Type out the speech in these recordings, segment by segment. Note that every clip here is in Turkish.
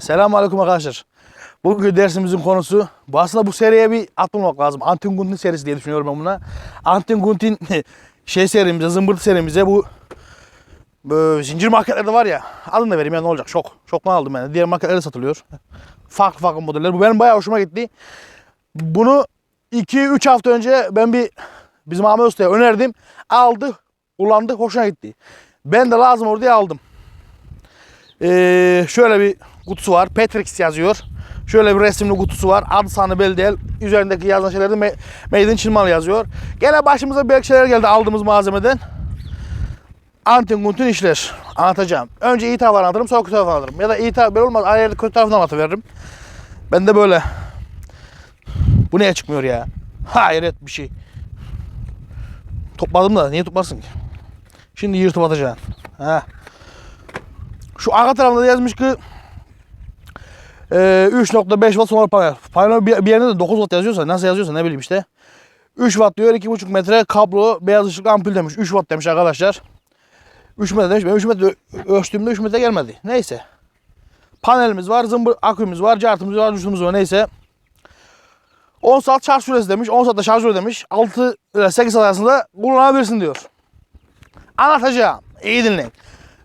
Selamun Aleyküm arkadaşlar. Bugünkü dersimizin konusu, bu aslında bu seriye bir atılmak lazım. Antin Guntin serisi diye düşünüyorum ben buna. Antin Guntin şey serimize, zımbırtı serimize bu böyle zincir marketlerde var ya. Adını da vereyim ya ne olacak? Şok. Şoktan aldım ben. Diğer marketlerde satılıyor. Farklı farklı modeller. Bu benim bayağı hoşuma gitti. Bunu 2-3 hafta önce ben bir bizim Ahmet Usta'ya önerdim. Aldı, kullandı, hoşuna gitti. Ben de lazım orada aldım. Ee, şöyle bir kutusu var. Petrix yazıyor. Şöyle bir resimli kutusu var. Adı sanı belli değil. Üzerindeki yazan şeylerde Me- Made in Çinmal yazıyor. Gene başımıza belki şeyler geldi aldığımız malzemeden. Antin kuntin işler. Anlatacağım. Önce iyi tarafını anlatırım sonra kötü tarafını anlatırım. Ya da iyi taraf böyle olmaz. Ayrı kötü tarafını anlatıveririm. Ben de böyle. Bu niye çıkmıyor ya? Hayret bir şey. Topladım da niye toplasın ki? Şimdi yırtıp atacaksın. Ha. Şu arka tarafında da yazmış ki e, 3.5 watt solar panel. Panel bir, bir yerinde de 9 watt yazıyorsa nasıl yazıyorsa ne bileyim işte. 3 watt diyor 2.5 metre kablo beyaz ışıklı ampul demiş. 3 watt demiş arkadaşlar. 3 metre demiş. Ben 3 metre ölçtüğümde 3 metre gelmedi. Neyse. Panelimiz var, zımbır akümüz var, cartımız var, düştüğümüz var neyse. 10 saat şarj süresi demiş. 10 saatte şarj süresi demiş. 6 ile 8 saat arasında kullanabilirsin diyor. Anlatacağım. İyi dinleyin.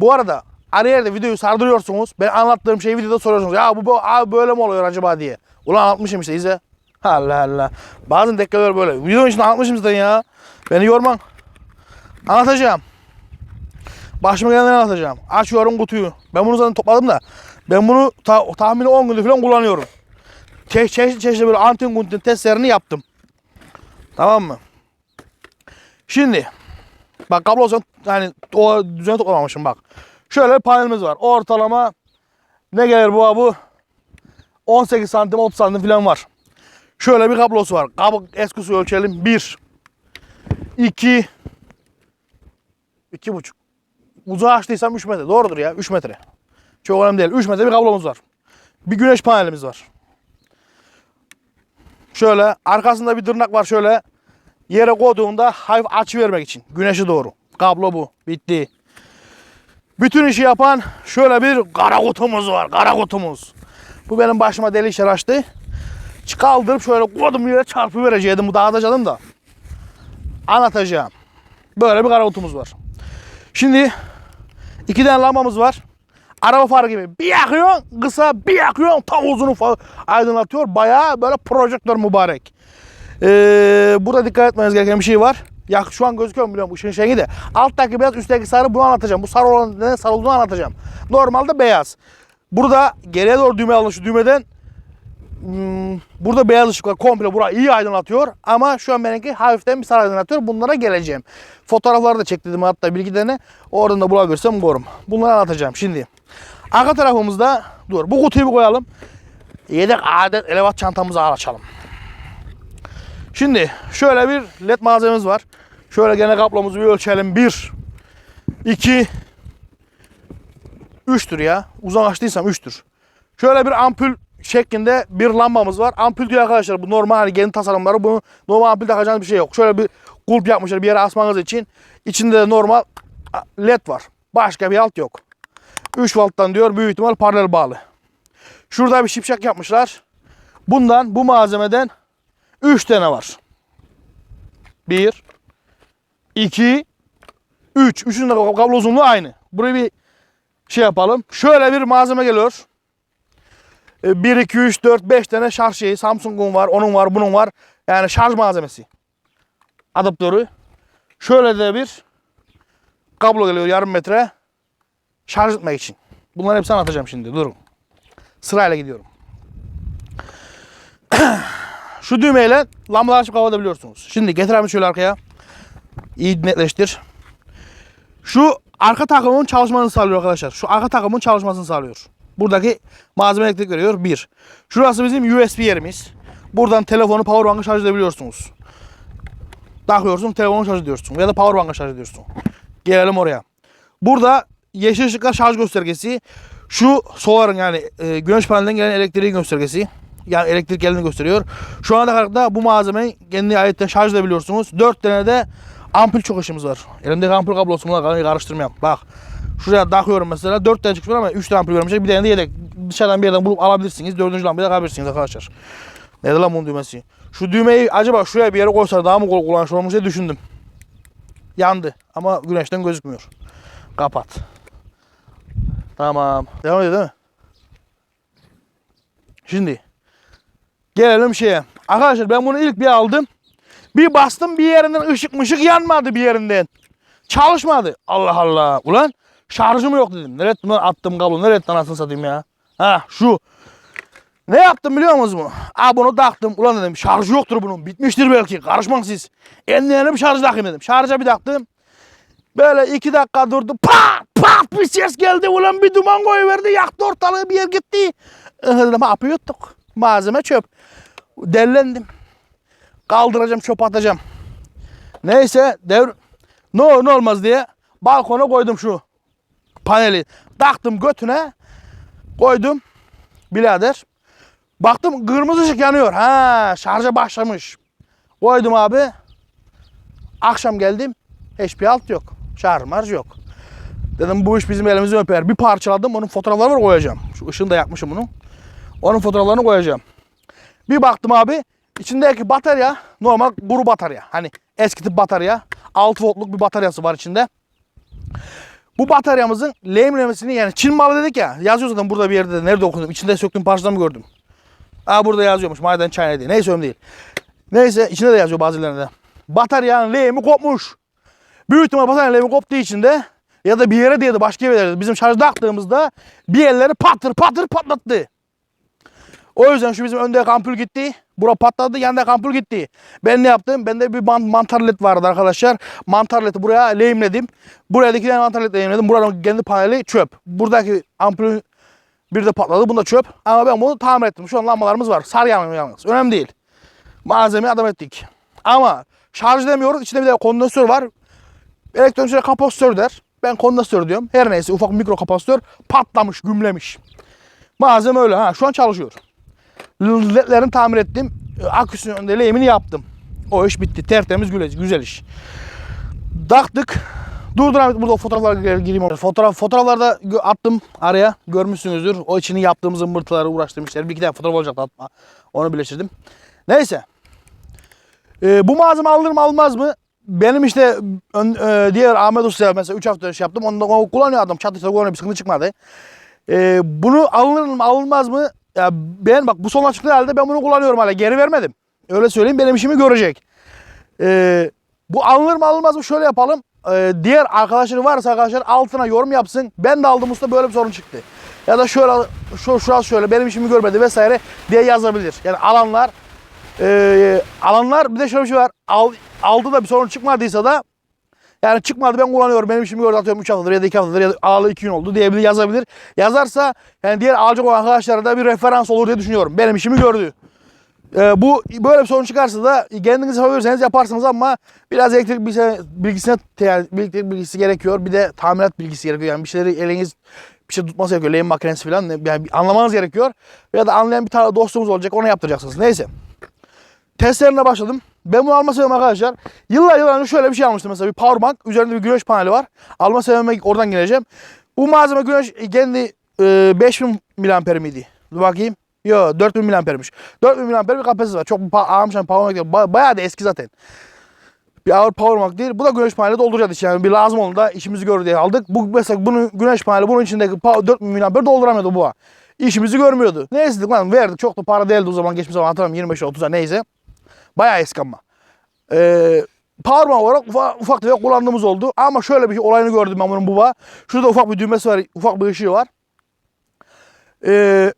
Bu arada araya yerde videoyu sardırıyorsunuz. Ben anlattığım şeyi videoda soruyorsunuz. Ya bu, bu abi böyle mi oluyor acaba diye. Ulan anlatmışım işte izle. Allah Allah. Bazen dakikalar böyle. Videonun içinde anlatmışım zaten ya. Beni yorman. Anlatacağım. Başıma gelenleri anlatacağım. Açıyorum kutuyu. Ben bunu zaten topladım da. Ben bunu ta- tahmini 10 gündür falan kullanıyorum. Çe çeşitli çeşitli böyle antin kuntin testlerini yaptım. Tamam mı? Şimdi Bak kablo olsa yani o düzene toplamamışım bak. Şöyle panelimiz var. Ortalama ne gelir bu abi? 18 santim 30 santim falan var. Şöyle bir kablosu var. Kablo eskisi ölçelim. 1 2 2 buçuk. Uzağı açtıysam 3 metre. Doğrudur ya 3 metre. Çok önemli değil. 3 metre bir kablomuz var. Bir güneş panelimiz var. Şöyle arkasında bir tırnak var şöyle yere koyduğunda hafif açı vermek için. Güneşe doğru. Kablo bu. Bitti. Bütün işi yapan şöyle bir kara kutumuz var. Kara kutumuz. Bu benim başıma deli işler açtı. Kaldırıp şöyle koydum yere çarpı verecektim. Bu dağıtacaktım da. Anlatacağım. Böyle bir kara kutumuz var. Şimdi iki tane lambamız var. Araba farı gibi bir yakıyorsun kısa bir yakıyorsun ta uzunu aydınlatıyor. Bayağı böyle projektör mübarek. Ee, burada dikkat etmeniz gereken bir şey var. Ya şu an gözüküyor mu biliyorum ışığın şeyi de. Alttaki beyaz üstteki sarı bunu anlatacağım. Bu sarı olan neden sarı olduğunu anlatacağım. Normalde beyaz. Burada geriye doğru düğme alın şu düğmeden. hmm, burada beyaz ışık var komple burayı iyi aydınlatıyor. Ama şu an benimki hafiften bir sarı aydınlatıyor. Bunlara geleceğim. Fotoğrafları da çektirdim hatta tane. Oradan da bulabilirsem korum. Bunları anlatacağım şimdi. Arka tarafımızda dur bu kutuyu bir koyalım. Yedek adet elevat çantamızı açalım. Şimdi şöyle bir led malzememiz var. Şöyle gene kablomuzu bir ölçelim. 1 2 3'tür ya. Uzun açtıysam 3'tür. Şöyle bir ampul şeklinde bir lambamız var. Ampul diyor arkadaşlar bu normal hani yeni tasarımları. Bunu normal ampul takacağınız bir şey yok. Şöyle bir kulp yapmışlar bir yere asmanız için. İçinde de normal led var. Başka bir alt yok. 3 volttan diyor büyük ihtimal paralel bağlı. Şurada bir şipşak yapmışlar. Bundan bu malzemeden 3 tane var. 1 2 3. Üçünün de kablo uzunluğu aynı. Buraya bir şey yapalım. Şöyle bir malzeme geliyor. 1 2 3 4 5 tane şarj şeyi. Samsung'un var, onun var, bunun var. Yani şarj malzemesi. Adaptörü. Şöyle de bir kablo geliyor yarım metre. Şarj etmek için. Bunları hepsini anlatacağım şimdi. Durun. Sırayla gidiyorum. Şu düğmeyle lambaları açıp kapatabiliyorsunuz. Şimdi getir abi şöyle arkaya. İyi netleştir. Şu arka takımın çalışmasını sağlıyor arkadaşlar. Şu arka takımın çalışmasını sağlıyor. Buradaki malzeme elektrik veriyor. Bir. Şurası bizim USB yerimiz. Buradan telefonu powerbank'ı şarj edebiliyorsunuz. Takıyorsun telefonu şarj ediyorsun. Ya da powerbank'ı şarj ediyorsun. Gelelim oraya. Burada yeşil ışıklar şarj göstergesi. Şu soların yani e, güneş panelinden gelen elektriğin göstergesi. Yani elektrik geldiğini gösteriyor. Şu anda kadar bu malzemeyi kendi ayetten şarj edebiliyorsunuz. 4 tane de ampul çok işimiz var. Elimdeki ampul kablosunu karıştırmayalım. Bak Şuraya takıyorum mesela. 4 tane çıkıyor ama 3 tane ampul vermişler. Bir tane de yedek. Dışarıdan bir yerden bulup alabilirsiniz. Dördüncü lambayı takabilirsiniz arkadaşlar. Nerede lan bunun düğmesi? Şu düğmeyi acaba şuraya bir yere koysalar daha mı kullanışlı olmuş diye düşündüm. Yandı ama güneşten gözükmüyor. Kapat. Tamam. Devam ediyor değil mi? Şimdi gelelim şeye. Arkadaşlar ben bunu ilk bir aldım. Bir bastım bir yerinden ışık mışık yanmadı bir yerinden. Çalışmadı. Allah Allah. Ulan şarjım yok dedim. Nereye lan attım kablo. Nereye anasını satayım ya. Ha şu. Ne yaptım biliyor musunuz? Aa bunu taktım. Ulan dedim şarjı yoktur bunun. Bitmiştir belki. Karışmayın siz. Enleyelim bir şarjı takayım dedim. Şarja bir taktım. Böyle iki dakika durdu. Pat pat bir ses geldi. Ulan bir duman koyuverdi. Yaktı ortalığı bir yer gitti. Ee, Dedim yapıyorduk? Malzeme çöp. Dellendim. Kaldıracağım çöp atacağım. Neyse devr ne olur ne olmaz diye balkona koydum şu paneli. Taktım götüne koydum birader. Baktım kırmızı ışık yanıyor. Ha şarja başlamış. Koydum abi. Akşam geldim. Hiçbir alt yok. Şarj marj yok. Dedim bu iş bizim elimizi öper. Bir parçaladım. Onun fotoğraflarını var koyacağım. Şu ışığını da yakmışım bunu. Onun fotoğraflarını koyacağım. Bir baktım abi. içindeki batarya normal kuru batarya. Hani eski tip batarya. 6 voltluk bir bataryası var içinde. Bu bataryamızın lehimlemesini yani Çin malı dedik ya. Yazıyor zaten burada bir yerde de. Nerede okudum? İçinde söktüğüm parçadan mı gördüm? Aa burada yazıyormuş. Maden China diye. Neyse önemli değil. Neyse içinde de yazıyor bazılarında. Bataryanın lehimi kopmuş. Büyük ihtimal bataryanın lehimi koptuğu için de ya da bir yere değdi başka bir yere. Bizim şarj taktığımızda bir yerleri patır patır patlattı. O yüzden şu bizim önde ampul gitti. Bura patladı, yanında ampul gitti. Ben ne yaptım? Bende bir man mantar led vardı arkadaşlar. Mantar ledi buraya lehimledim. Buraya da iki tane mantar led lehimledim. Buranın kendi paneli çöp. Buradaki ampul bir de patladı. Bunda çöp. Ama ben bunu tamir ettim. Şu an lambalarımız var. Sarı yanıyor yalnız. Önemli değil. Malzemeyi adam ettik. Ama şarj edemiyoruz. İçinde bir de kondansatör var. Elektronikçiler kapasitör der. Ben kondansatör diyorum. Her neyse ufak mikro kapasitör patlamış, gümlemiş. Malzeme öyle ha. Şu an çalışıyor. LED'lerini tamir ettim. Aküsünün önünde lehimini yaptım. O iş bitti. Tertemiz güzel, güzel iş. Taktık. Durduramayız. Burada fotoğraflara gir- gireyim. Fotoğraf, fotoğraflarda attım araya. Görmüşsünüzdür. O içini yaptığımız zımbırtıları uğraştığım işleri. Bir iki tane fotoğraf olacaktı atma. Onu birleştirdim. Neyse. Ee, bu malzeme alınır mı almaz mı? Benim işte ön- e, diğer Ahmet Usta mesela 3 hafta önce yaptım. Onu da kullanıyor adam. Çatışta kullanıyor. Bir sıkıntı çıkmadı. Ee, bunu alınır mı alınmaz mı? Ya ben bak bu son açıklığı halde ben bunu kullanıyorum hala. Geri vermedim. Öyle söyleyeyim benim işimi görecek. Ee, bu alınır mı alınmaz mı şöyle yapalım. Ee, diğer arkadaşları varsa arkadaşlar altına yorum yapsın. Ben de aldım usta böyle bir sorun çıktı. Ya da şöyle şu şurası şöyle benim işimi görmedi vesaire diye yazabilir. Yani alanlar e, alanlar bir de şöyle bir şey var. Al, aldı da bir sorun çıkmadıysa da yani çıkmadı ben kullanıyorum benim işimi gördü atıyorum 3 haftadır ya da 2 haftadır ya da alalı 2 gün oldu diyebilir yazabilir. Yazarsa yani diğer alacak olan arkadaşlara da bir referans olur diye düşünüyorum. Benim işimi gördü. Ee, bu böyle bir sorun çıkarsa da kendiniz yapabilirseniz yaparsınız ama biraz elektrik bilgisine, bilgisine te- elektrik bilgisi gerekiyor. Bir de tamirat bilgisi gerekiyor. Yani bir şeyleri eliniz bir şey tutması gerekiyor. Lehim makinesi falan. Yani anlamanız gerekiyor. Ya da anlayan bir tane dostumuz olacak. Ona yaptıracaksınız. Neyse. Testlerine başladım. Ben bunu alma sebebim arkadaşlar. Yıllar yıllar önce şöyle bir şey almıştım mesela bir powerbank. Üzerinde bir güneş paneli var. Alma sebebime oradan gireceğim. Bu malzeme güneş kendi e, 5000 miliamper miydi? Dur bakayım. Yo 4000 miliampermiş. 4000 miliamper bir kapasitesi var. Çok pa almışım powerbank değil. Ba- bayağı da eski zaten. Bir ağır powerbank değil. Bu da güneş paneli dolduracağız. Yani bir lazım olduğunda işimizi görür diye aldık. Bu mesela bunu güneş paneli bunun içindeki pa- 4000 miliamper dolduramıyordu bu. İşimizi görmüyordu. Neyse dedik lan verdik. Çok da para değildi o zaman. Geçmiş zaman hatırlamıyorum 25-30'a neyse. Bayağı eski ama. Ee, powerbank olarak ufak, ufak tefek kullandığımız oldu. Ama şöyle bir şey, olayını gördüm ben bunun buba. Şurada ufak bir düğmesi var. Ufak bir ışığı var. Ee,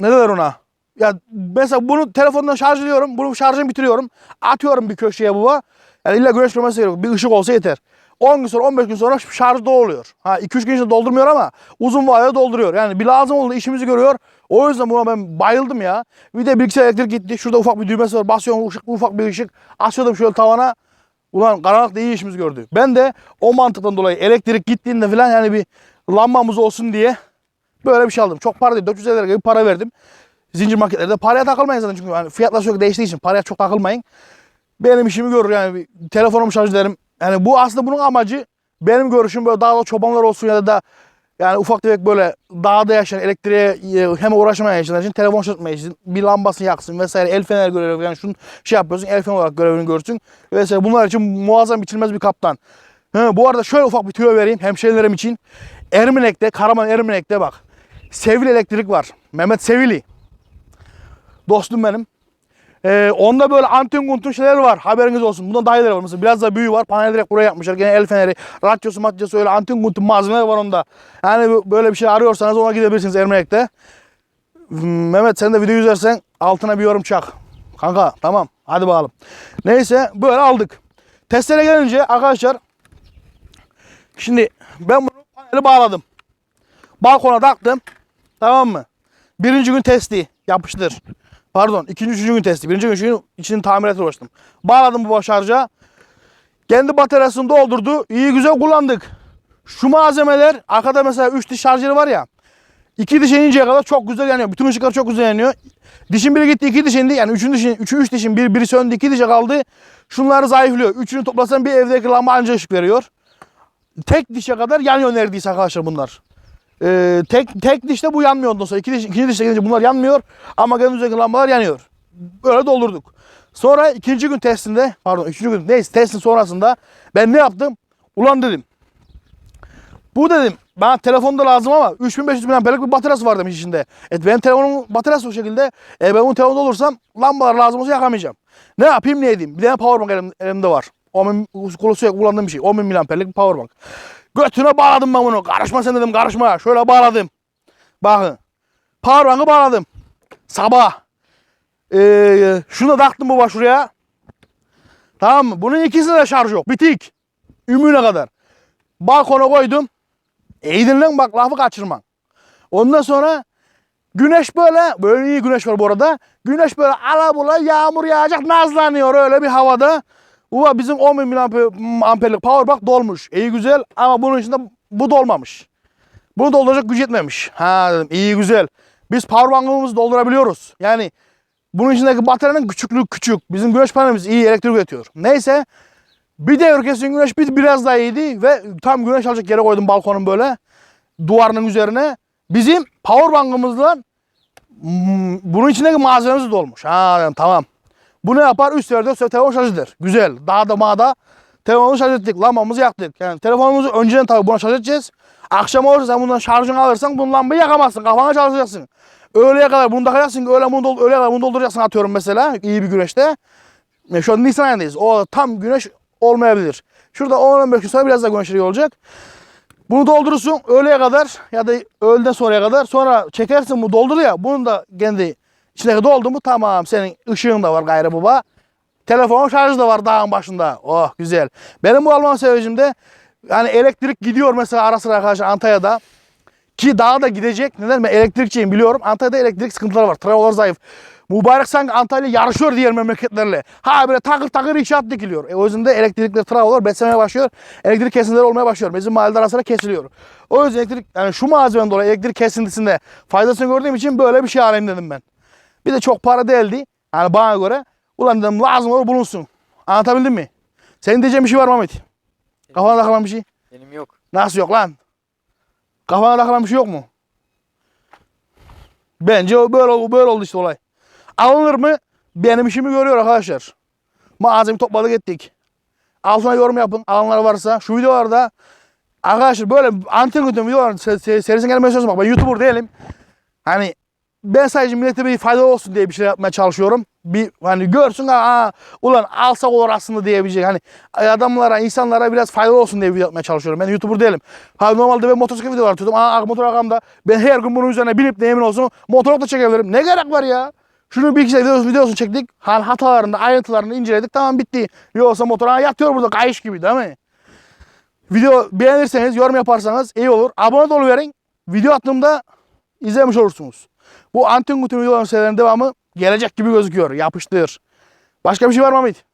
ne derler ona? Ya mesela bunu telefondan şarj ediyorum. Bunu şarjını bitiriyorum. Atıyorum bir köşeye buba. Yani illa güneş görmesi gerekiyor. Bir ışık olsa yeter. 10 gün sonra 15 gün sonra şarj oluyor. Ha 2-3 gün içinde doldurmuyor ama uzun vadede dolduruyor. Yani bir lazım oldu işimizi görüyor. O yüzden buna ben bayıldım ya. Bir de bilgisayar elektrik gitti. Şurada ufak bir düğmesi var. Basıyorum ışık, ufak bir ışık. Asıyordum şöyle tavana. Ulan karanlıkta iyi işimizi gördü. Ben de o mantıktan dolayı elektrik gittiğinde falan yani bir lambamız olsun diye böyle bir şey aldım. Çok para değil. 450 lira gibi para verdim. Zincir marketlerde. Paraya takılmayın zaten çünkü yani fiyatlar sürekli değiştiği için paraya çok takılmayın. Benim işimi görür yani. Bir telefonumu şarj ederim. Yani bu aslında bunun amacı benim görüşüm böyle dağda çobanlar olsun ya da yani ufak tefek böyle dağda yaşayan elektriğe e, hem uğraşmayan yaşayanlar için telefon şartmaya için bir lambasını yaksın vesaire el fener görevi yani şunu şey yapıyorsun el fener olarak görevini görsün vesaire bunlar için muazzam biçilmez bir kaptan. He, bu arada şöyle ufak bir tüyo vereyim hemşehrilerim için. Ermenek'te, Karaman Ermenek'te bak. Sevil Elektrik var. Mehmet Sevili. Dostum benim. Ee, onda böyle antin kuntun şeyler var. Haberiniz olsun. Bundan daha ileri var. Mesela biraz da büyüğü var. Panel direkt buraya yapmışlar. Gene el feneri, radyosu, matyosu öyle antin kuntun malzemeler var onda. Yani böyle bir şey arıyorsanız ona gidebilirsiniz Ermenek'te. Hmm, Mehmet sen de video izlersen altına bir yorum çak. Kanka tamam hadi bakalım. Neyse böyle aldık. Testlere gelince arkadaşlar şimdi ben bunu paneli bağladım. Balkona taktım. Tamam mı? Birinci gün testi yapıştır. Pardon ikinci üçüncü gün testi. Birinci gün üçün içini tamir etmeye uğraştım. Bağladım bu şarja. Kendi bataryasını doldurdu. İyi güzel kullandık. Şu malzemeler arkada mesela 3 diş şarjları var ya. İki diş ininceye kadar çok güzel yanıyor. Bütün ışıklar çok güzel yanıyor. Dişin biri gitti iki diş indi. Yani üçün dişin, üçü üç dişin bir, biri söndü iki dişe kaldı. Şunları zayıflıyor. Üçünü toplasan bir evdeki lamba anca ışık veriyor. Tek dişe kadar yanıyor neredeyse arkadaşlar bunlar. Ee, tek tek dişte bu yanmıyor ondan sonra. İki diş, ikinci dişte gelince bunlar yanmıyor. Ama gelen üzerindeki lambalar yanıyor. Böyle doldurduk. Sonra ikinci gün testinde, pardon üçüncü gün neyse testin sonrasında ben ne yaptım? Ulan dedim. Bu dedim bana telefonda lazım ama 3500 mAh'lik bir bataryası var demiş içinde. E benim telefonum bataryası o şekilde. E ben bu telefonda olursam lambalar lazım olsa yakamayacağım. Ne yapayım ne edeyim? Bir tane powerbank elim, elimde var. 10 bin, sürekli kullandığım bir şey. 10 bin mAh'lik bir powerbank. Götüne bağladım ben bunu. Karışma sen dedim karışma. Şöyle bağladım. Bakın. Powerbank'ı bağladım. Sabah. Ee, şunu da taktım baba şuraya. Tamam mı? Bunun ikisinde de şarj yok. Bitik. Ümüğüne kadar. Balkona koydum. İyi dinlen bak lafı kaçırma. Ondan sonra güneş böyle, böyle iyi güneş var bu arada. Güneş böyle alabula yağmur yağacak nazlanıyor öyle bir havada. Uva bizim 10 bin amper- amperlik powerbank dolmuş. İyi güzel ama bunun içinde bu dolmamış. Bunu dolduracak güç yetmemiş. Ha dedim iyi güzel. Biz powerbank'ımızı doldurabiliyoruz. Yani bunun içindeki bataryanın küçüklüğü küçük. Bizim güneş panelimiz iyi elektrik üretiyor. Neyse bir de kesin güneş bir, biraz daha iyiydi ve tam güneş alacak yere koydum balkonun böyle duvarının üzerine. Bizim powerbank'ımızla mm, bunun içindeki malzememiz dolmuş. Ha dedim, tamam. Bu ne yapar? 3 sefer 4 sefer telefon şarj eder. Güzel. Dağda mağda telefonumuzu şarj ettik. Lambamızı yaktık. Yani telefonumuzu önceden tabii buna şarj edeceğiz. Akşam olursa sen bundan şarjını alırsan bunun lambayı yakamazsın. Kafana çalışacaksın. Öğleye kadar bunu takacaksın ki öğle bunu, doldur, öğleye kadar bunu dolduracaksın atıyorum mesela iyi bir güneşte. E, Şu an Nisan ayındayız. O tam güneş olmayabilir. Şurada 10-15 gün sonra biraz daha güneşli olacak. Bunu doldurursun öğleye kadar ya da öğleden sonraya kadar. Sonra çekersin bu doldur ya. Bunun da kendi içindeki doldu mu tamam senin ışığın da var gayrı baba. Telefonun şarjı da var dağın başında. Oh güzel. Benim bu almam sebebimde yani elektrik gidiyor mesela ara sıra arkadaşlar Antalya'da. Ki daha da gidecek. Neden? Ben elektrikçiyim biliyorum. Antalya'da elektrik sıkıntıları var. Trafolar zayıf. Mübarek sanki Antalya yarışıyor diğer memleketlerle. Ha böyle takır takır inşaat dikiliyor. E, o yüzden de elektrikler trafolar beslemeye başlıyor. Elektrik kesintileri olmaya başlıyor. Bizim mahallede ara sıra kesiliyor. O yüzden elektrik, yani şu malzemeden dolayı elektrik kesintisinde faydasını gördüğüm için böyle bir şey alayım dedim ben. Bir de çok para değildi. Yani bana göre. Ulan dedim lazım olur bulunsun. Anlatabildim mi? Senin diyeceğin bir şey var mı Ahmet? Kafana takılan bir şey. Benim yok. Nasıl yok lan? Kafana takılan bir şey yok mu? Bence o böyle, böyle oldu işte olay. Alınır mı? Benim işimi görüyor arkadaşlar. Malzeme topladık ettik. Altına yorum yapın. Alanlar varsa. Şu videolarda arkadaşlar böyle antin gündem videolar se- se- serisine gelmeye çalışıyorum. Bak ben YouTuber değilim. Hani ben sadece millete bir fayda olsun diye bir şey yapmaya çalışıyorum. Bir hani görsün aa ulan alsak olur aslında diyebilecek. Hani adamlara, insanlara biraz faydalı olsun diye video yapmaya çalışıyorum. Ben YouTuber değilim. Ha normalde ben motosiklet videolar atıyordum. Aa motor arkamda. Ben her gün bunun üzerine binip de emin olsun motorluk da çekebilirim. Ne gerek var ya? Şunu bir iki videosu, videosunu çektik. Hal hatalarını, ayrıntılarını inceledik. Tamam bitti. Yoksa motor aa, yatıyor burada kayış gibi değil mi? Video beğenirseniz, yorum yaparsanız iyi olur. Abone de verin. Video attığımda izlemiş olursunuz. Bu Antin Kutu videoların serilerinin devamı gelecek gibi gözüküyor. Yapıştır. Başka bir şey var mı Hamit?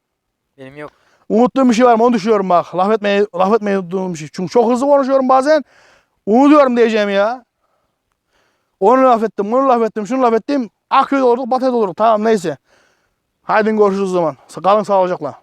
Benim yok. Unuttuğum bir şey var mı? Onu düşünüyorum bak. Laf etmeyi, laf etmeyi unuttuğum bir şey. Çünkü çok hızlı konuşuyorum bazen. Unutuyorum diyeceğim ya. Onu laf ettim, bunu laf ettim, şunu laf ettim. Akıyor olurduk, batı olurduk. Tamam neyse. Haydi görüşürüz o zaman. Kalın sağlıcakla.